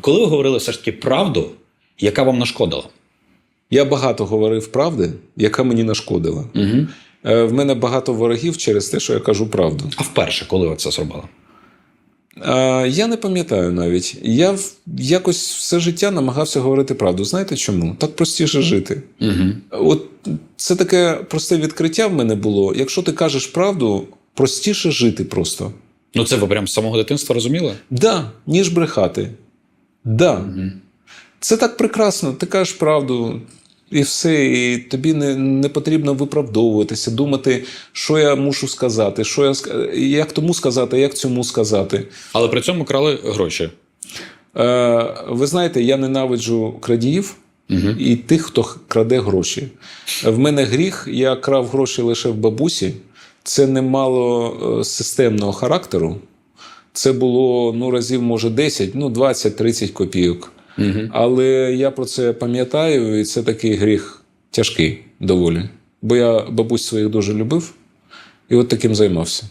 Коли ви говорили все ж таки правду, яка вам нашкодила? Я багато говорив правди, яка мені нашкодила. Угу. Е, В мене багато ворогів через те, що я кажу правду. А вперше, коли ви це зробили? А, я не пам'ятаю навіть. Я в- якось все життя намагався говорити правду. Знаєте чому? Так простіше жити. Угу. От це таке просте відкриття в мене було. Якщо ти кажеш правду, простіше жити просто. Ну, це ви прям з самого дитинства розуміли? Да, ніж брехати. Да. Угу. Це так прекрасно. Ти кажеш правду, і все, і тобі не, не потрібно виправдовуватися, думати, що я мушу сказати, що я як тому сказати, як цьому сказати. Але при цьому крали гроші. Е, ви знаєте, я ненавиджу крадіїв Угу. і тих, хто краде гроші. В мене гріх, я крав гроші лише в бабусі. Це не мало е, системного характеру. Це було ну, разів, може, 10, ну, 20-30 копійок. Угу. Але я про це пам'ятаю, і це такий гріх тяжкий доволі. Бо я бабусь своїх дуже любив і от таким займався.